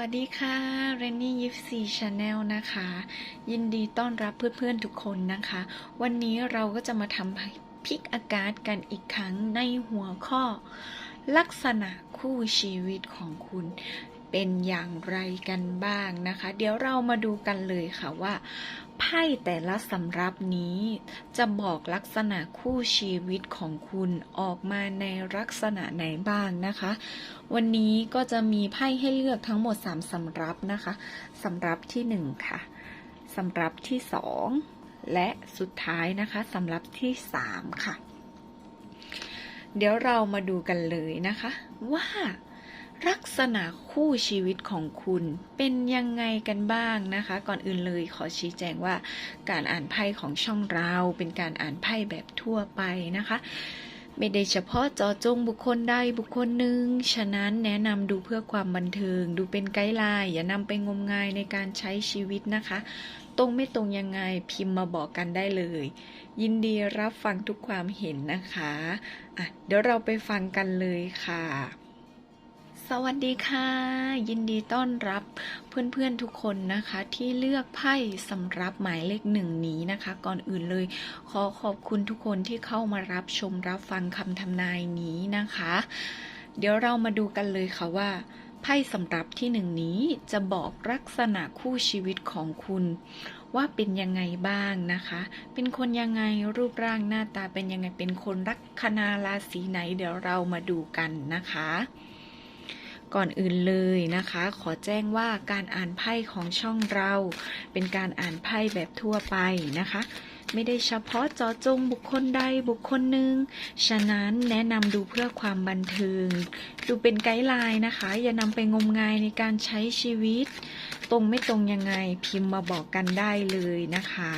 วัสดีค่ะเรนนี่ยิปซีชาแนลนะคะ ยินดีต้อนรับเพื่อนๆทุกคนนะคะ วันนี้เราก็จะมาทำพิกอากาศกันอีกครั้งในหัวข้อ ลักษณะคู่ชีวิตของคุณ เป็นอย่างไรกันบ้างนะคะ เดี๋ยวเรามาดูกันเลยค่ะว่าไพ่แต่ละสำรับนี้จะบอกลักษณะคู่ชีวิตของคุณออกมาในลักษณะไหนบ้างนะคะ วันนี้ก็จะมีไพ่ให้เลือกทั้งหมด 3สำรับนะคะสำรับที่ 1 ค่ะสำรับที่ 2 และสุดท้ายนะคะสำรับที่ 3 ค่ะ เดี๋ยวเรามาดูกันเลยนะคะ ว่า ลักษณะคู่ชีวิตของคุณเป็นยังไงกันบ้างนะคะ ก่อนอื่นเลยขอชี้แจงว่าการอ่านไพ่ของช่องเราเป็นการอ่านไพ่แบบทั่วไปนะคะไม่ได้เฉพาะเจาะจงบุคคลใดบุคคลหนึ่ง ฉะนั้นแนะนำดูเพื่อความบันเทิง ดูเป็นไกด์ไลน์อย่านำไปงมงายในการใช้ชีวิตนะคะ ตรงไม่ตรงยังไงพิมพ์มาบอกกันได้เลย ยินดีรับฟังทุกความเห็นนะคะ อะ เดี๋ยวเราไปฟังกันเลยค่ะ สวัสดีค่ะ ยินดีต้อนรับเพื่อนๆทุกคนนะคะ ที่เลือกไพ่สำหรับหมายเลขหนึ่งนี้นะคะ ก่อนอื่นเลย ขอขอบคุณทุกคนที่เข้ามารับชมรับฟังคำทำนายนี้นะคะ เดี๋ยวเรามาดูกันเลยค่ะว่าไพ่สำหรับที่หนึ่งนี้จะบอกลักษณะคู่ชีวิตของคุณ ว่าเป็นยังไงบ้างนะคะ เป็นคนยังไงรูปร่างหน้าตาเป็นยังไงเป็นคนลัคนาราศีไหน เดี๋ยวเรามาดูกันนะคะ ก่อนอื่นเลยนะคะ ขอแจ้งว่าการอ่านไพ่ของช่องเรา เป็นการอ่านไพ่แบบทั่วไปนะคะ ไม่ได้เฉพาะเจาะจงบุคคลใดบุคคลหนึ่ง ฉะนั้นแนะนำดูเพื่อความบันเทิง ดูเป็นไกด์ไลน์นะคะ อย่านำไปงมงายในการใช้ชีวิต ตรงไม่ตรงยังไงพิมพ์มาบอกกันได้เลยนะคะ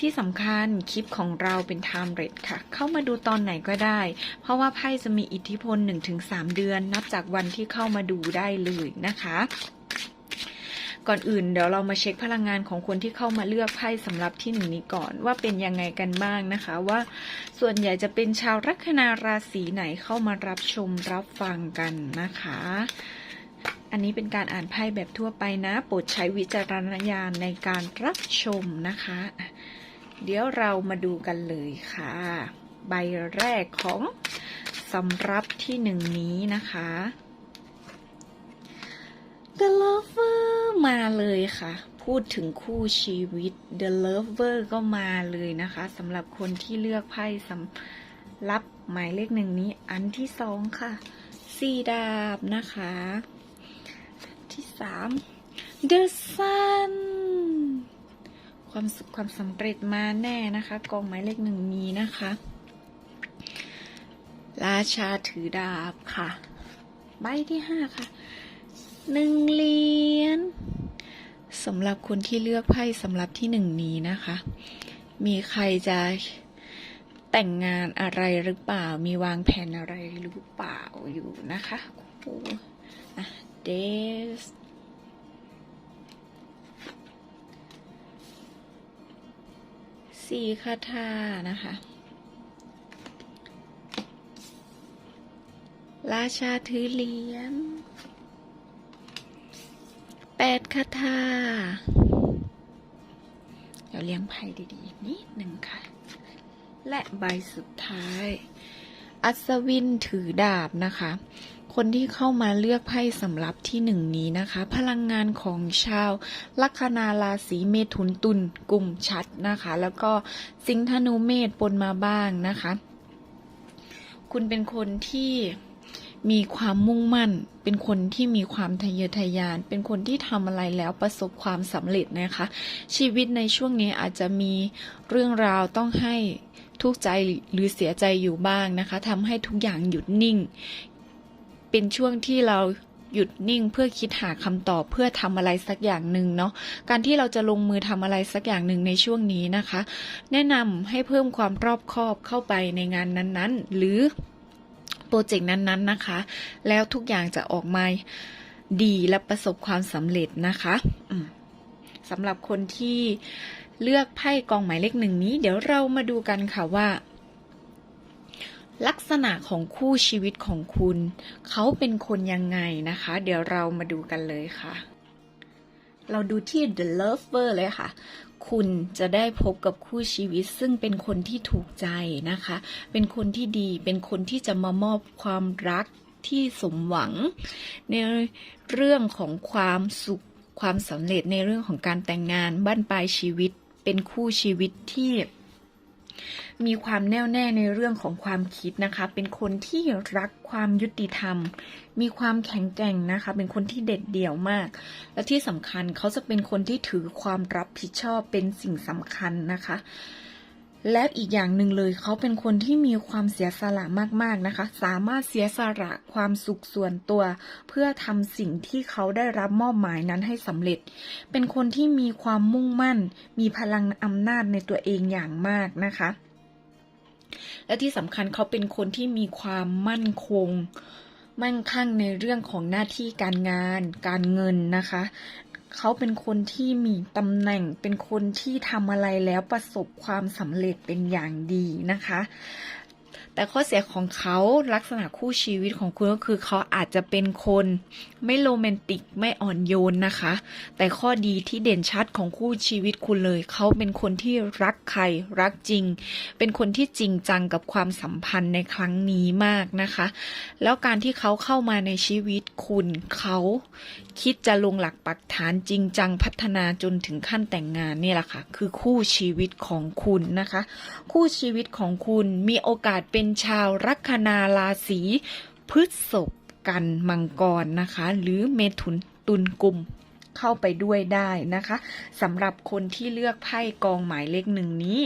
ที่สำคัญคลิปของเราเป็นไทม์เรทค่ะ เข้ามาดูตอนไหนก็ได้ เพราะว่าไพ่จะมีอิทธิพล 1-3 เดือน นับจากวันที่เข้ามาดูได้เลยนะคะก่อนอื่นเดี๋ยวเรามาเช็คพลังงานของคนที่เข้ามาเลือกไพ่สำหรับที่หนึ่งนี้ก่อนว่าเป็นยังไงกันบ้างนะคะ ว่าส่วนใหญ่จะเป็นชาวลัคนาราศีไหนเข้ามารับชมรับฟังกันนะคะ อันนี้เป็นการอ่านไพ่แบบทั่วไปนะ โปรดใช้วิจารณญาณในการรับชมนะคะอะ เดี๋ยวเรามาดูกันเลยค่ะ ใบแรกของสำรับที่หนึ่งนี้นะคะ The Lover มาเลยค่ะ พูดถึงคู่ชีวิต The Lover ก็มาเลยนะคะสำหรับคนที่เลือกไพ่สำรับหมายเลขหนึ่งนี้ อันที่สองค่ะสี่ดาบนะคะ ที่สาม The Sun ความสุขความสำเร็จมาแน่นะคะ กองหมายเลขหนึ่งนีนะคะ ราชาถือดาบค่ะ ใบที่ห้าค่ะหนึ่งเหรียญสำหรับคนที่เลือกไพ่สำหรับที่หนึ่งนี้นะคะ มีใครจะแต่งงานอะไรหรือเปล่า มีวางแผนอะไรหรือเปล่าอยู่นะคะโอ้โหอะเดส สี่คาถานะคะ ราชาถือเหรียญแปดคาถาเดี๋ยวเลี้ยงไพ่ดีๆนิดหนึ่งค่ะ และใบสุดท้าย อัศวินถือดาบนะคะ คนที่เข้ามาเลือกไพ่สำหรับที่หนึ่งนี้นะคะ พลังงานของชาวลัคนาราศีเมถุนตุลกลุ่มชัดนะคะ แล้วก็สิงห์ธนูเมษปนมาบ้างนะคะ คุณเป็นคนที่มีความมุ่งมั่น เป็นคนที่มีความทะเยอทะยาน เป็นคนที่ทำอะไรแล้วประสบความสำเร็จนะคะ ชีวิตในช่วงนี้อาจจะมีเรื่องราวต้องให้ทุกข์ใจหรือเสียใจอยู่บ้างนะคะทำให้ทุกอย่างหยุดนิ่ง เป็นช่วงที่เราหยุดนิ่งเพื่อคิดหาคำตอบเพื่อทำอะไรสักอย่างหนึ่งเนาะการที่เราจะลงมือทำอะไรสักอย่างหนึ่งในช่วงนี้นะคะ แนะนำให้เพิ่มความรอบคอบเข้าไปในงานนั้นๆ หรือโปรเจกต์นั้นๆนะคะ แล้วทุกอย่างจะออกมาดีและประสบความสำเร็จนะคะสำหรับคนที่เลือกไพ่กองหมายเลขหนึ่งนี้ เดี๋ยวเรามาดูกันค่ะว่า ลักษณะของคู่ชีวิตของคุณ เขาเป็นคนยังไงนะคะ เดี๋ยวเรามาดูกันเลยค่ะ เราดูที่ The Lover เลยค่ะ คุณจะได้พบกับคู่ชีวิต ซึ่งเป็นคนที่ถูกใจนะคะ เป็นคนที่ดี เป็นคนที่จะมามอบความรักที่สมหวัง ในเรื่องของความสุข ความสำเร็จในเรื่องของการแต่งงาน บ้านปลายชีวิต เป็นคู่ชีวิตที่ มีความแน่วแน่ในเรื่องของความคิดนะคะ เป็นคนที่รักความยุติธรรม มีความแข็งแกร่งนะคะ เป็นคนที่เด็ดเดี่ยวมาก และที่สำคัญเขาจะเป็นคนที่ถือความรับผิดชอบเป็นสิ่งสำคัญนะคะ และอีกอย่างหนึ่งเลยเขาเป็นคนที่มีความเสียสละมากๆนะคะ สามารถเสียสละความสุขส่วนตัว เพื่อทำสิ่งที่เขาได้รับมอบหมายนั้นให้สำเร็จ เป็นคนที่มีความมุ่งมั่น มีพลังอำนาจในตัวเองอย่างมากนะคะ และที่สำคัญเขาเป็นคนที่มีความมั่นคง มั่งคั่งในเรื่องของหน้าที่การงาน การเงินนะคะ เขาเป็นคนที่มีตำแหน่ง เป็นคนที่ทำอะไรแล้วประสบความสำเร็จเป็นอย่างดีนะคะ แต่ข้อเสียของเขาลักษณะคู่ชีวิตของคุณก็คือเขาอาจจะเป็นคนไม่โรแมนติกไม่อ่อนโยนนะคะ แต่ข้อดีที่เด่นชัดของคู่ชีวิตคุณเลย เขาเป็นคนที่รักใครรักจริง เป็นคนที่จริงจังกับความสัมพันธ์ในครั้งนี้มากนะคะ แล้วการที่เขาเข้ามาในชีวิตคุณเขาคิดจะลงหลักปักฐานจริงจังพัฒนาจนถึงขั้นแต่งงานนี่แหละค่ะ คือคู่ชีวิตของคุณนะคะ คู่ชีวิตของคุณมีโอกาสเป็นชาวลัคนาราศีพฤษภกันมังกรนะคะ หรือเมถุนตุลกุมเข้าไปด้วยได้นะคะสำหรับคนที่เลือกไพ่กองหมายเลขหนึ่งนี้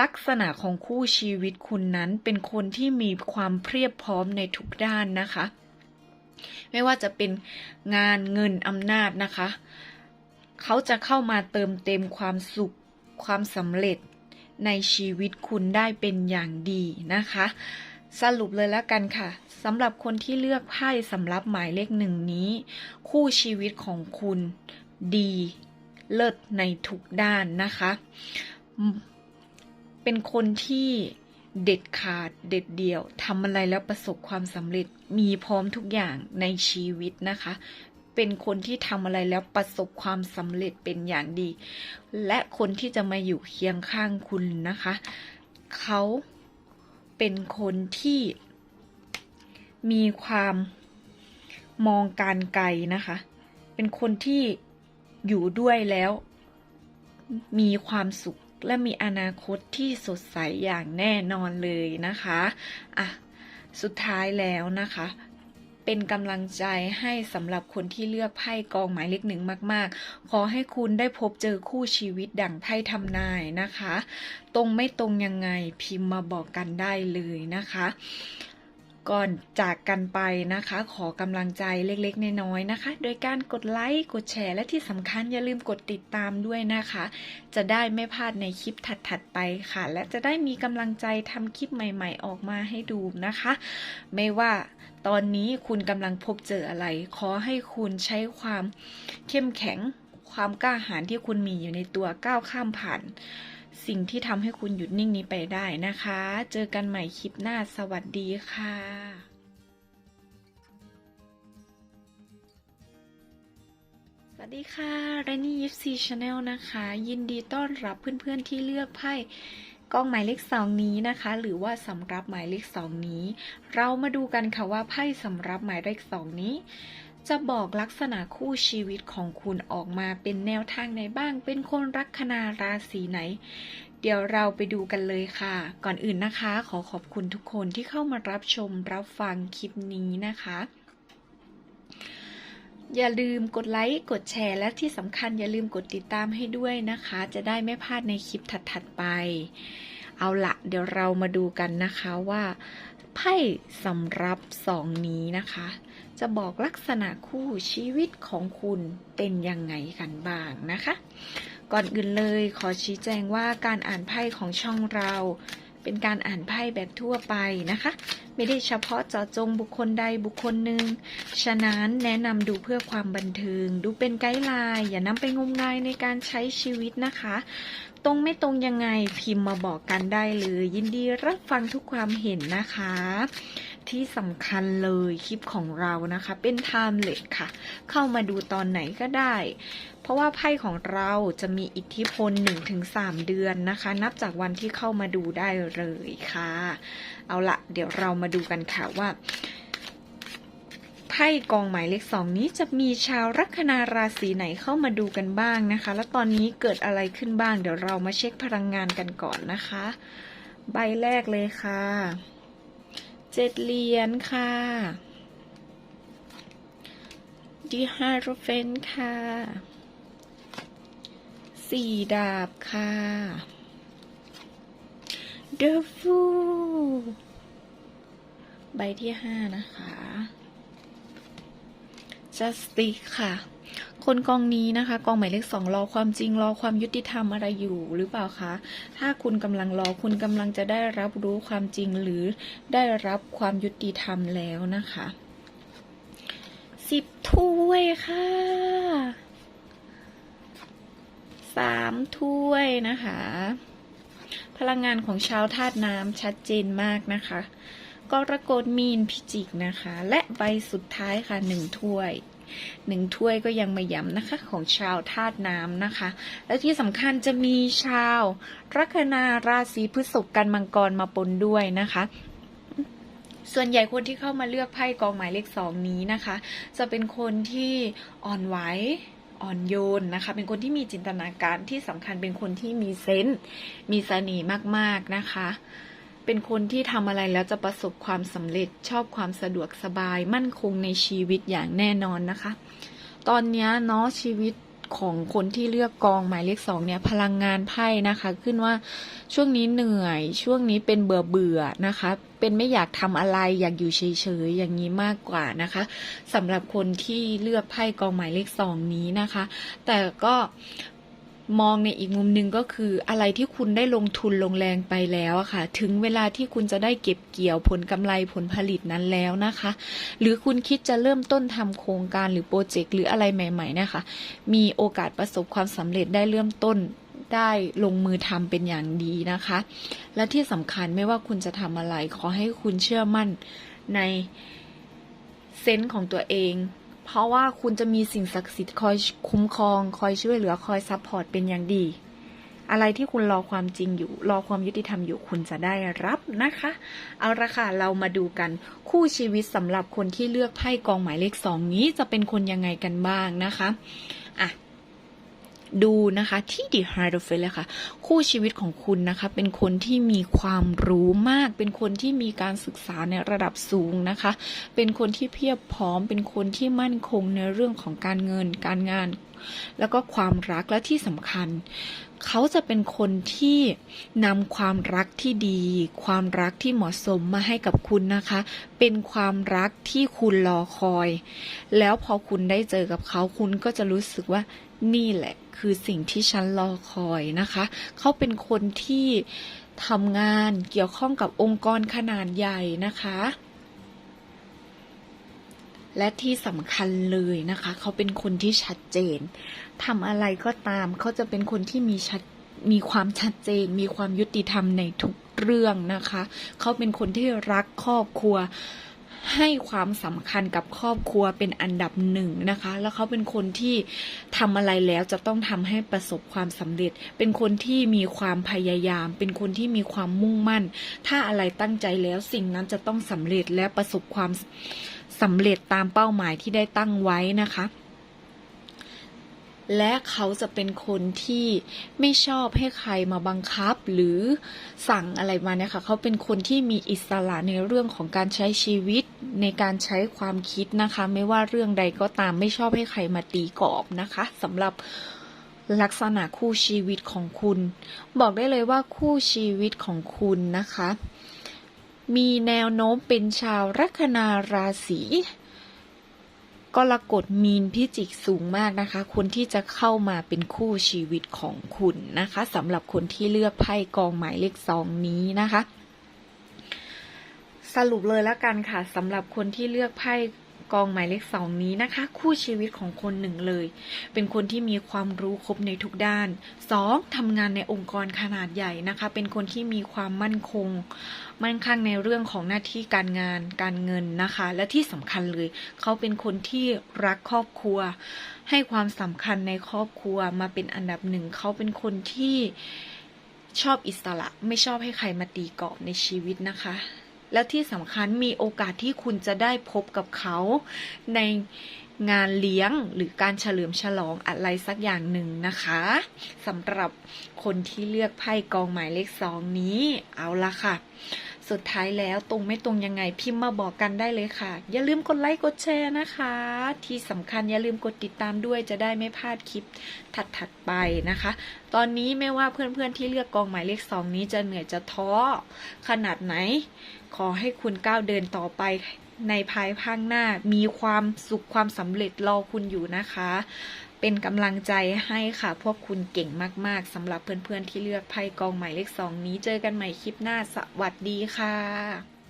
ลักษณะของคู่ชีวิตคุณนั้นเป็นคนที่มีความเพียบพร้อมในทุกด้านนะคะ ไม่ว่าจะเป็นงานเงินอำนาจนะคะ เขาจะเข้ามาเติมเต็มความสุขความสำเร็จ ในชีวิตคุณได้เป็นอย่างดีนะคะ สรุปเลยแล้วกันค่ะสำหรับคนที่เลือกไพ่สำหรับหมายเลขหนึ่งนี้ คู่ชีวิตของคุณดีเลิศในทุกด้านนะคะ เป็นคนที่เด็ดขาดเด็ดเดี่ยวทำอะไรแล้วประสบความสำเร็จมีพร้อมทุกอย่างในชีวิตนะคะ เป็นคนที่ทำอะไรแล้วประสบความสำเร็จเป็นอย่างดี และคนที่จะมาอยู่เคียงข้างคุณนะคะ เขาเป็นคนที่มีความมองการไกลนะคะ เป็นคนที่อยู่ด้วยแล้ว มีความสุขและมีอนาคตที่สดใสอย่างแน่นอนเลยนะคะ อะ สุดท้ายแล้วนะคะ เป็นกำลังใจให้สำหรับคนที่เลือกไพ่กองหมายเลขหนึ่งมาก ๆ ขอให้คุณได้พบเจอคู่ชีวิตดั่งไพ่ทำนายนะคะ ตรงไม่ตรงยังไงพิมพ์มาบอกกันได้เลยนะคะก่อนจากกันไปนะคะ ขอกำลังใจเล็กๆน้อยๆนะคะ โดยการกดไลค์กดแชร์และที่สำคัญอย่าลืมกดติดตามด้วยนะคะ จะได้ไม่พลาดในคลิปถัดๆไปค่ะ และจะได้มีกำลังใจทำคลิปใหม่ๆออกมาให้ดูนะคะ ไม่ว่า ตอนนี้คุณกำลังพบเจออะไร ขอให้คุณใช้ความเข้มแข็ง ความกล้าหาญที่คุณมีอยู่ในตัวก้าวข้ามผ่าน สิ่งที่ทำให้คุณหยุดนิ่งนี้ไปได้นะคะ เจอกันใหม่คลิปหน้าสวัสดีค่ะสวัสดีค่ะเรนนี่ยิปซีชาแนลนะคะ ยินดีต้อนรับเพื่อนๆที่เลือกไพ่ กล้องหมายเลขสองนี้นะคะ หรือว่าสำรับหมายเลขสองนี้ เรามาดูกันค่ะว่าไพ่สำรับหมายเลขสองนี้จะบอกลักษณะคู่ชีวิตของคุณออกมาเป็นแนวทางไหนบ้าง เป็นคนลัคนาราศีไหน เดี๋ยวเราไปดูกันเลยค่ะ ก่อนอื่นนะคะ ขอขอบคุณทุกคนที่เข้ามารับชมรับฟังคลิปนี้นะคะ อย่าลืมกดไลค์ กดแชร์ และที่สำคัญอย่าลืมกดติดตามให้ด้วยนะคะ จะได้ไม่พลาดในคลิปถัดๆไป เอาละเดี๋ยวเรามาดูกันนะคะว่าไพ่สำรับสองนี้นะคะ จะบอกลักษณะคู่ชีวิตของคุณเป็นยังไงกันบ้างนะคะ ก่อนอื่นเลยขอชี้แจงว่าการอ่านไพ่ของช่องเรา เป็นการอ่านไพ่แบบทั่วไปนะคะ ไม่ได้เฉพาะเจาะจงบุคคลใดบุคคลหนึ่ง ฉะนั้นแนะนำดูเพื่อความบันเทิง ดูเป็นไกด์ไลน์อย่านำไปงมงายในการใช้ชีวิตนะคะ ตรงไม่ตรงยังไงพิมพ์มาบอกกันได้เลย ยินดีรับฟังทุกความเห็นนะคะ ที่สำคัญเลยคลิปของเรานะคะ เป็น timeless ค่ะ เข้ามาดูตอนไหนก็ได้ เพราะว่าไพ่ของเราจะมีอิทธิพล 1-3 เดือนนะคะ นับจากวันที่เข้ามาดูได้เลยค่ะ เอาละเดี๋ยวเรามาดูกันค่ะว่าไพ่กองหมายเลขสองนี้จะมีชาวลัคนาราศีไหนเข้ามาดูกันบ้างนะคะ แล้วตอนนี้เกิดอะไรขึ้นบ้าง เดี๋ยวเรามาเช็คพลังงานกันก่อนนะคะ ใบแรกเลยค่ะเจ็ดเหรียญค่ะดีฮาโรเฟนค่ะ สี่ดาบค่ะ The Fool ใบที่ห้านะคะ Justice ค่ะ คนกองนี้นะคะ กองหมายเลขสองรอความจริงรอความยุติธรรมอะไรอยู่หรือเปล่าคะ ถ้าคุณกำลังรอคุณกำลังจะได้รับรู้ความจริงหรือได้รับความยุติธรรมแล้วนะคะสิบถ้วยค่ะ สามถ้วยนะคะ พลังงานของชาวธาตุน้ำชัดเจนมากนะคะกรกฎมีนพิจิกนะคะ และใบสุดท้ายค่ะหนึ่งถ้วยหนึ่งถ้วยก็ยังมาย้ำนะคะของชาวธาตุน้ำนะคะ และที่สำคัญจะมีชาวลัคนาราศีพฤษภกันมังกรมาปนด้วยนะคะ ส่วนใหญ่คนที่เข้ามาเลือกไพ่กองหมายเลขสองนี้นะคะ จะเป็นคนที่อ่อนไหว อ่อนโยนนะคะ เป็นคนที่มีจินตนาการที่สำคัญเป็นคนที่มีเซนส์มีเสน่ห์มากๆนะคะ เป็นคนที่ทำอะไรแล้วจะประสบความสำเร็จชอบความสะดวกสบายมั่นคงในชีวิตอย่างแน่นอนนะคะ ตอนนี้เนาะชีวิต ของคนที่เลือกกองหมายเลขสองเนี่ยพลังงานไพ่นะคะ ขึ้นว่าช่วงนี้เหนื่อยช่วงนี้เป็นเบื่อเบื่อนะคะ เป็นไม่อยากทำอะไรอยากอยู่เฉยๆอย่างนี้มากกว่านะคะสำหรับคนที่เลือกไพ่กองหมายเลขสองนี้นะคะ แต่ก็ มองในอีกมุมหนึ่งก็คืออะไรที่คุณได้ลงทุนลงแรงไปแล้วอะค่ะ ถึงเวลาที่คุณจะได้เก็บเกี่ยวผลกำไรผลผลิตนั้นแล้วนะคะ หรือคุณคิดจะเริ่มต้นทำโครงการหรือโปรเจกต์หรืออะไรใหม่ ๆ นะคะ มีโอกาสประสบความสำเร็จได้เริ่มต้นได้ลงมือทำเป็นอย่างดีนะคะ และที่สำคัญไม่ว่าคุณจะทำอะไร ขอให้คุณเชื่อมั่นในเซนส์ของตัวเอง เพราะว่าคุณจะมีสิ่งศักดิ์สิทธิ์คอยคุ้มครอง คอยช่วยเหลือคอยซัพพอร์ตเป็นอย่างดี อะไรที่คุณรอความจริงอยู่ รอความยุติธรรมอยู่คุณจะได้รับนะคะ เอาละค่ะเรามาดูกันคู่ชีวิตสำหรับคนที่เลือกไพ่กองหมายเลขสองนี้จะเป็นคนยังไงกันบ้างนะคะ ดูนะคะที่ดีฮาร์ดเฟลเลยค่ะ คู่ชีวิตของคุณนะคะ เป็นคนที่มีความรู้มาก เป็นคนที่มีการศึกษาในระดับสูงนะคะ เป็นคนที่เพียบพร้อม เป็นคนที่มั่นคงในเรื่องของการเงิน การงาน แล้วก็ความรักและที่สำคัญ เขาจะเป็นคนที่นำความรักที่ดี ความรักที่เหมาะสมมาให้กับคุณนะคะ เป็นความรักที่คุณรอคอย แล้วพอคุณได้เจอกับเขาคุณก็จะรู้สึกว่า นี่แหละคือสิ่งที่ฉันรอคอยนะคะ เขาเป็นคนที่ทำงานเกี่ยวข้องกับองค์กรขนาดใหญ่นะคะ และที่สำคัญเลยนะคะ เขาเป็นคนที่ชัดเจนทำอะไรก็ตาม เขาจะเป็นคนที่มีชัดมีความชัดเจน มีความยุติธรรมในทุกเรื่องนะคะ เขาเป็นคนที่รักครอบครัว ให้ความสำคัญกับครอบครัวเป็นอันดับหนึ่งนะคะ แล้วเขาเป็นคนที่ทำอะไรแล้วจะต้องทำให้ประสบความสำเร็จ เป็นคนที่มีความพยายาม เป็นคนที่มีความมุ่งมั่น ถ้าอะไรตั้งใจแล้วสิ่งนั้นจะต้องสำเร็จและประสบความสำเร็จตามเป้าหมายที่ได้ตั้งไว้นะคะและเขาจะเป็นคนที่ไม่ชอบให้ใครมาบังคับหรือสั่งอะไรมาเนี่ยค่ะเขาเป็นคนที่มีอิสระในเรื่องของการใช้ชีวิต ในการใช้ความคิดนะคะ ไม่ว่าเรื่องใดก็ตามไม่ชอบให้ใครมาตีกรอบนะคะสำหรับลักษณะคู่ชีวิตของคุณ บอกได้เลยว่าคู่ชีวิตของคุณนะคะ มีแนวโน้มเป็นชาวลัคนาราศีกรกฎมีนพิจิกสูงมากนะคะ คนที่จะเข้ามาเป็นคู่ชีวิตของคุณนะคะสำหรับคนที่เลือกไพ่กองหมายเลขสองนี้นะคะ สรุปเลยแล้วกันค่ะสำหรับคนที่เลือกไพ่กองหมายเลขสองนี้นะคะ คู่ชีวิตของคนหนึ่งเลย เป็นคนที่มีความรู้ครบในทุกด้าน 2. ทำงานในองค์กรขนาดใหญ่นะคะ เป็นคนที่มีความมั่นคง มั่นคงในเรื่องของหน้าที่การงานการเงินนะคะ และที่สำคัญเลย เขาเป็นคนที่รักครอบครัว ให้ความสำคัญในครอบครัวมาเป็นอันดับหนึ่งเขาเป็นคนที่ชอบอิสระไม่ชอบให้ใครมาตีกรอบในชีวิตนะคะ แล้วที่สำคัญมีโอกาสที่คุณจะได้พบกับเขาในงานเลี้ยงหรือการเฉลิมฉลองอะไรสักอย่างหนึ่งนะคะสำหรับคนที่เลือกไพ่กองหมายเลขสองนี้เอาละค่ะ สุดท้ายแล้วตรงไม่ตรงยังไงพิมพ์มาบอกกันได้เลยค่ะ อย่าลืมกดไลค์กดแชร์นะคะ ที่สำคัญอย่าลืมกดติดตามด้วยจะได้ไม่พลาดคลิปถัดๆไปนะคะ ตอนนี้ไม่ว่าเพื่อนๆที่เลือกกองหมายเลขสองนี้จะเหนื่อยจะท้อขนาดไหน ขอให้คุณก้าวเดินต่อไปในภายภาคหน้ามีความสุขความสำเร็จรอคุณอยู่นะคะ เป็นกำลังใจให้ค่ะ พวกคุณเก่งมากๆสำหรับเพื่อนๆที่เลือกไพ่กองหมายเลขสองนี้ เจอกันใหม่คลิปหน้าสวัสดีค่ะ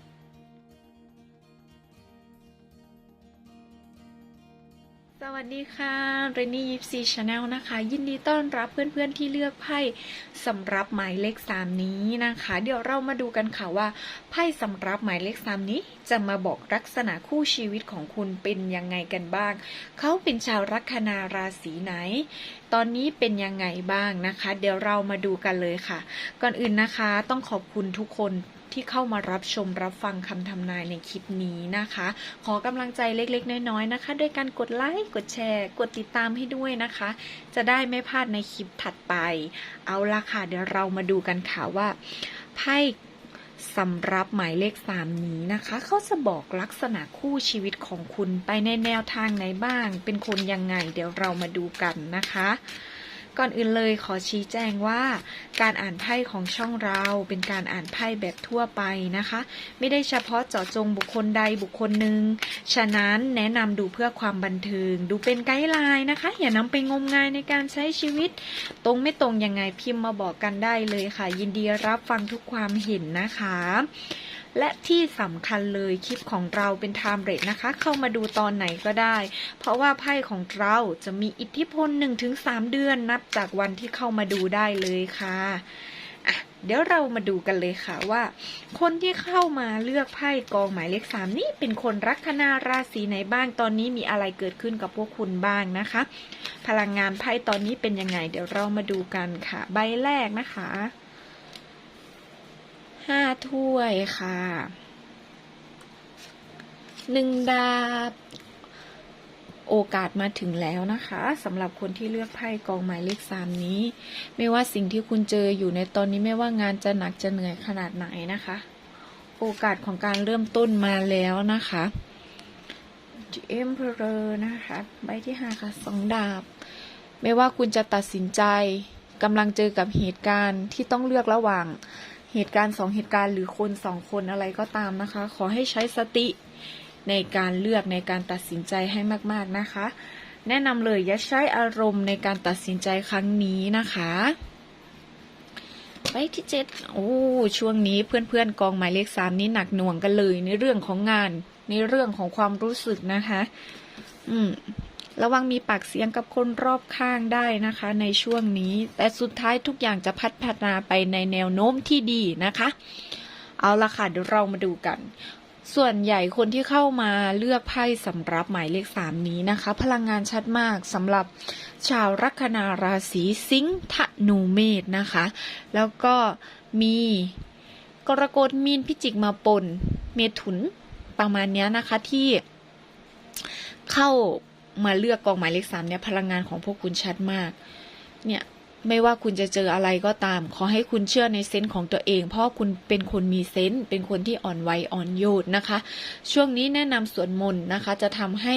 สวัสดีค่ะเรนนี่ยิปซีชาแนลนะคะ ยินดีต้อนรับเพื่อนๆที่เลือกไพ่สำหรับหมายเลขสามนี้นะคะ เดี๋ยวเรามาดูกันค่ะว่าไพ่สำหรับหมายเลขสามนี้ จะมาบอกลักษณะคู่ชีวิตของคุณเป็นยังไงกันบ้าง เขาเป็นชาวลัคนาราศีไหน ตอนนี้เป็นยังไงบ้างนะคะ เดี๋ยวเรามาดูกันเลยค่ะ ก่อนอื่นนะคะต้องขอบคุณทุกคนที่เข้ามารับชมรับฟังคำทำนายในคลิปนี้นะคะ ขอกำลังใจเล็กๆ น้อยๆนะคะ ด้วยการกดไลค์กดแชร์ กดติดตามให้ด้วยนะคะ จะได้ไม่พลาดในคลิปถัดไป เอาละค่ะเดี๋ยวเรามาดูกันค่ะว่าไพ่ สำหรับหมายเลขสามนี้นะคะ เขาจะบอกลักษณะคู่ชีวิตของคุณไปในแนวทางไหนบ้าง เป็นคนยังไง เดี๋ยวเรามาดูกันนะคะ ก่อนอื่นเลยขอชี้แจงว่า การอ่านไพ่ของช่องเราเป็นการอ่านไพ่แบบทั่วไปนะคะ ไม่ได้เฉพาะเจาะจงบุคคลใดบุคคลหนึ่ง ฉะนั้นแนะนำดูเพื่อความบันเทิง ดูเป็นไกด์ไลน์นะคะ อย่านำไปงมงายในการใช้ชีวิต ตรงไม่ตรงยังไงพิมพ์มาบอกกันได้เลยค่ะ ยินดีรับฟังทุกความเห็นนะคะ และที่สำคัญเลยคลิปของเราเป็นไทม์เรทนะคะ เข้ามาดูตอนไหนก็ได้ เพราะว่าไพ่ของเราจะมีอิทธิพล 1-3 เดือนนับจากวันที่เข้ามาดูได้เลยค่ะอะเดี๋ยวเรามาดูกันเลยค่ะว่า คนที่เข้ามาเลือกไพ่กองหมายเลขสามนี่เป็นคนรัคนาราศีไหนบ้างตอนนี้มีอะไรเกิดขึ้นกับพวกคุณบ้างนะคะ พลังงานไพ่ตอนนี้เป็นยังไง เดี๋ยวเรามาดูกันค่ะ ใบแรกนะคะ ห้าถ้วยค่ะหนึ่งดาบ โอกาสมาถึงแล้วนะคะสำหรับคนที่เลือกไพ่กองหมายเลขสามนี้ ไม่ว่าสิ่งที่คุณเจออยู่ในตอนนี้ไม่ว่างานจะหนักจะเหนื่อยขนาดไหนนะคะ โอกาสของการเริ่มต้นมาแล้วนะคะเอ็มเพลอนะคะใบที่ห้าค่ะสองดาบ ไม่ว่าคุณจะตัดสินใจกำลังเจอกับเหตุการณ์ที่ต้องเลือกระหว่าง เหตุการณ์สองเหตุการณ์หรือคนสองคนอะไรก็ตามนะคะ ขอให้ใช้สติในการเลือกในการตัดสินใจให้มากๆนะคะ แนะนำเลยอย่าใช้อารมณ์ในการตัดสินใจครั้งนี้นะคะไปที่เจ็ดโอ้ช่วงนี้เพื่อนๆกองหมายเลขสามนี้หนักหน่วงกันเลย ในเรื่องของงาน ในเรื่องของความรู้สึกนะคะ อืม ระวังมีปากเสียงกับคนรอบข้างได้นะคะ ในช่วงนี้ แต่สุดท้ายทุกอย่างจะพัฒนาไปในแนวโน้มที่ดีนะคะ เอาละค่ะเดี๋ยวเรามาดูกัน ส่วนใหญ่คนที่เข้ามาเลือกไพ่สำหรับหมายเลขสามนี้นะคะ พลังงานชัดมากสำหรับชาวลัคนาราศีสิงห์ธนูเมษนะคะ แล้วก็มีกรกฎมีนพิจิกมาปนเมถุนประมาณนี้นะคะที่เข้า มาเลือกกองหมายเลขสามเนี่ยพลังงานของพวกคุณชัดมาก เนี่ยไม่ว่าคุณจะเจออะไรก็ตาม ขอให้คุณเชื่อในเซนส์ของตัวเอง เพราะคุณเป็นคนมีเซนส์เป็นคนที่อ่อนไหวอ่อนโยนนะคะ ช่วงนี้แนะนำสวดมนต์นะคะ จะทำให้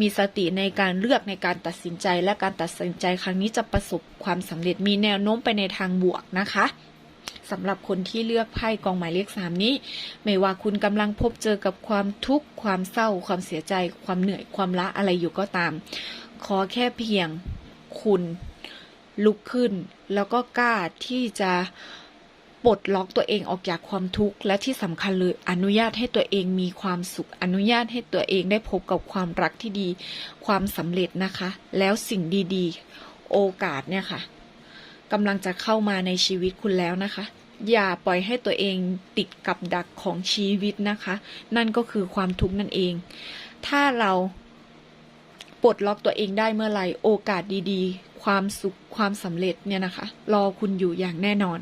มีสติในการเลือกในการตัดสินใจ และการตัดสินใจครั้งนี้จะประสบความสำเร็จมีแนวโน้มไปในทางบวกนะคะ สำหรับคนที่เลือกไพ่กองหมายเลขสามนี้ ไม่ว่าคุณกำลังพบเจอกับความทุกข์ ความเศร้า ความเสียใจ ความเหนื่อยความละอะไรอยู่ก็ตาม ขอแค่เพียงคุณลุกขึ้น แล้วก็กล้าที่จะปลดล็อกตัวเองออกจากความทุกข์และที่สำคัญเลยอนุญาตให้ตัวเองมีความสุข อนุญาตให้ตัวเองได้พบกับความรักที่ดี ความสำเร็จนะคะ แล้วสิ่งดีๆ โอกาสเนี่ยค่ะ กำลังจะเข้ามาในชีวิตคุณแล้วนะคะ อย่าปล่อยให้ตัวเองติดกับดักของชีวิตนะคะ นั่นก็คือความทุกข์นั่นเอง ถ้าเราปลดล็อกตัวเองได้เมื่อไหร่โอกาสดีๆ ความสุขความสำเร็จเนี่ยนะคะ รอคุณอยู่อย่างแน่นอน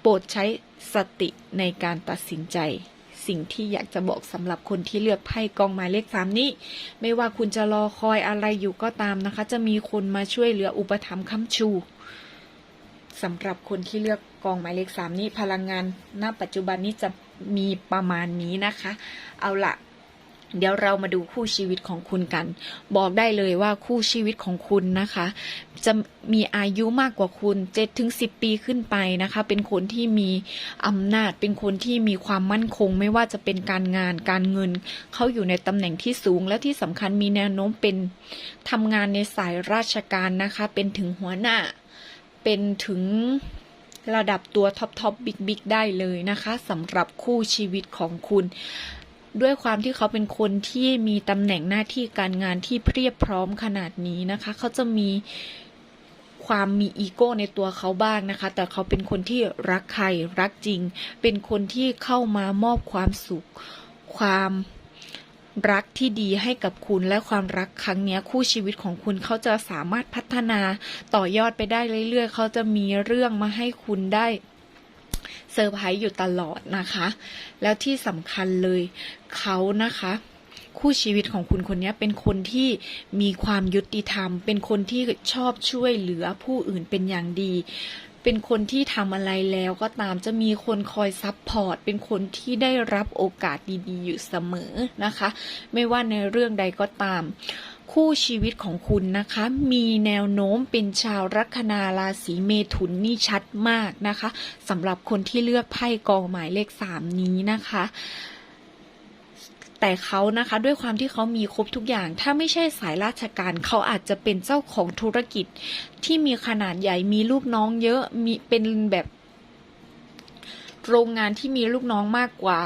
โปรดใช้สติในการตัดสินใจ สิ่งที่อยากจะบอกสำหรับคนที่เลือกไพ่กองหมายเลขสามนี้ ไม่ว่าคุณจะรอคอยอะไรอยู่ก็ตามนะคะ จะมีคนมาช่วยเหลืออุปถัมภ์ค้ำชู สำหรับคนที่เลือกกองหมายเลขสามนี้พลังงานณปัจจุบันนี้จะมีประมาณนี้นะคะ เอาละเดี๋ยวเรามาดูคู่ชีวิตของคุณกัน บอกได้เลยว่าคู่ชีวิตของคุณนะคะ จะมีอายุมากกว่าคุณ7ถึง10 ปีขึ้นไปนะคะ เป็นคนที่มีอำนาจ เป็นคนที่มีความมั่นคง ไม่ว่าจะเป็นการงานการเงิน เขาอยู่ในตำแหน่งที่สูง และที่สำคัญมีแนวโน้มเป็นทำงานในสายราชการนะคะ เป็นถึงหัวหน้า เป็นถึงระดับตัวท็อปท็อปบิ๊กบิ๊กได้เลยนะคะสำหรับคู่ชีวิตของคุณ ด้วยความที่เขาเป็นคนที่มีตำแหน่งหน้าที่การงานที่เพียบพร้อมขนาดนี้นะคะ เขาจะมีความมีอีโก้ในตัวเขาบ้างนะคะ แต่เขาเป็นคนที่รักใครรักจริง เป็นคนที่เข้ามามอบความสุข ความ รักที่ดีให้กับคุณและความรักครั้งนี้คู่ชีวิตของคุณเขาจะสามารถพัฒนาต่อยอดไปได้เรื่อยๆ เขาจะมีเรื่องมาให้คุณได้เซอร์ไพรส์อยู่ตลอดนะคะ แล้วที่สำคัญเลยเขานะคะคู่ชีวิตของคุณคนนี้เป็นคนที่มีความยุติธรรม เป็นคนที่ชอบช่วยเหลือผู้อื่นเป็นอย่างดี เป็นคนที่ทำอะไรแล้วก็ตามจะมีคนคอยซับพอร์ตเป็นคนที่ได้รับโอกาสดีๆ อยู่เสมอนะคะ ไม่ว่าในเรื่องใดก็ตาม คู่ชีวิตของคุณนะคะ มีแนวโน้มเป็นชาวลัคนาราศีเมถุนนี่ชัดมากนะคะสำหรับคนที่เลือกไพ่กองหมายเลขสามนี้นะคะ แต่เขานะคะด้วยความที่เขามีครบทุกอย่าง ถ้าไม่ใช่สายราชการเขาอาจจะเป็นเจ้าของธุรกิจที่มีขนาดใหญ่มีลูกน้องเยอะมีเป็นแบบโรงงานที่มีลูกน้องมากกว่า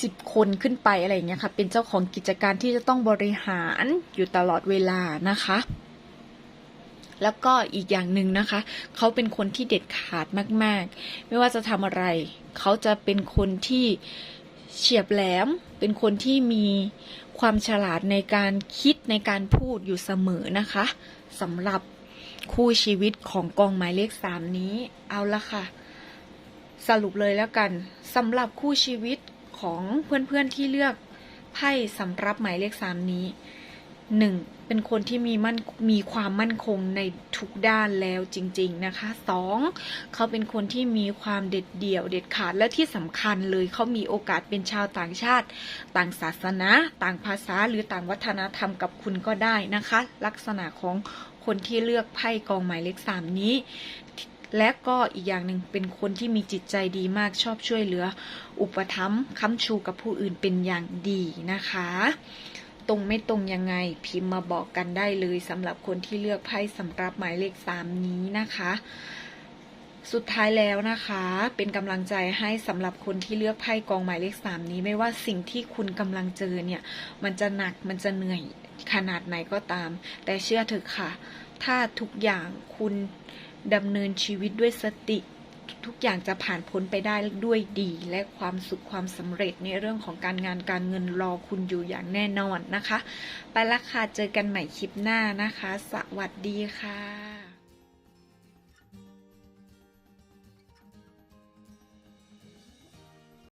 สิบคนขึ้นไปอะไรอย่างเงี้ยค่ะ เป็นเจ้าของกิจการที่จะต้องบริหารอยู่ตลอดเวลานะคะ แล้วก็อีกอย่างหนึ่งนะคะ เขาเป็นคนที่เด็ดขาดมาก ๆ ไม่ว่าจะทำอะไร เขาจะเป็นคนที่ เฉียบแหลม เป็นคนที่มีความฉลาดในการคิดในการพูดอยู่เสมอนะคะสำหรับคู่ชีวิตของกองหมายเลขสามนี้เอาละค่ะ สรุปเลยแล้วกันสำหรับคู่ชีวิตของเพื่อนๆที่เลือกไพ่สำหรับหมายเลขสามนี้หนึ่ง เป็นคนที่มีมั่นมีความมั่นคงในทุกด้านแล้วจริง ๆนะคะสองเขาเป็นคนที่มีความเด็ดเดี่ยวเด็ดขาดและที่สำคัญเลยเขามีโอกาสเป็นชาวต่างชาติ ต่างศาสนา ต่างภาษาหรือต่างวัฒนธรรมกับคุณก็ได้นะคะ ลักษณะของคนที่เลือกไพ่กองหมายเลขสามนี้และก็อีกอย่างหนึ่งเป็นคนที่มีจิตใจดีมากชอบช่วยเหลือ อุปถัมภ์ค้ำชูกับผู้อื่นเป็นอย่างดีนะคะ ตรงไม่ตรงยังไงพิมพ์มาบอกกันได้เลยสำหรับคนที่เลือกไพ่สำหรับหมายเลขสามนี้นะคะ สุดท้ายแล้วนะคะ เป็นกำลังใจให้สำหรับคนที่เลือกไพ่กองหมายเลขสามนี้ไม่ว่าสิ่งที่คุณกำลังเจอเนี่ย มันจะหนักมันจะเหนื่อยขนาดไหนก็ตาม แต่เชื่อเถอะค่ะ ถ้าทุกอย่างคุณดำเนินชีวิตด้วยสติ ทุกอย่างจะผ่านพ้นไปได้ด้วยดี และความสุขความสำเร็จในเรื่องของการงานการเงินรอคุณอยู่อย่างแน่นอนนะคะ ไปละค่ะเจอกันใหม่คลิปหน้านะคะ สวัสดีค่ะ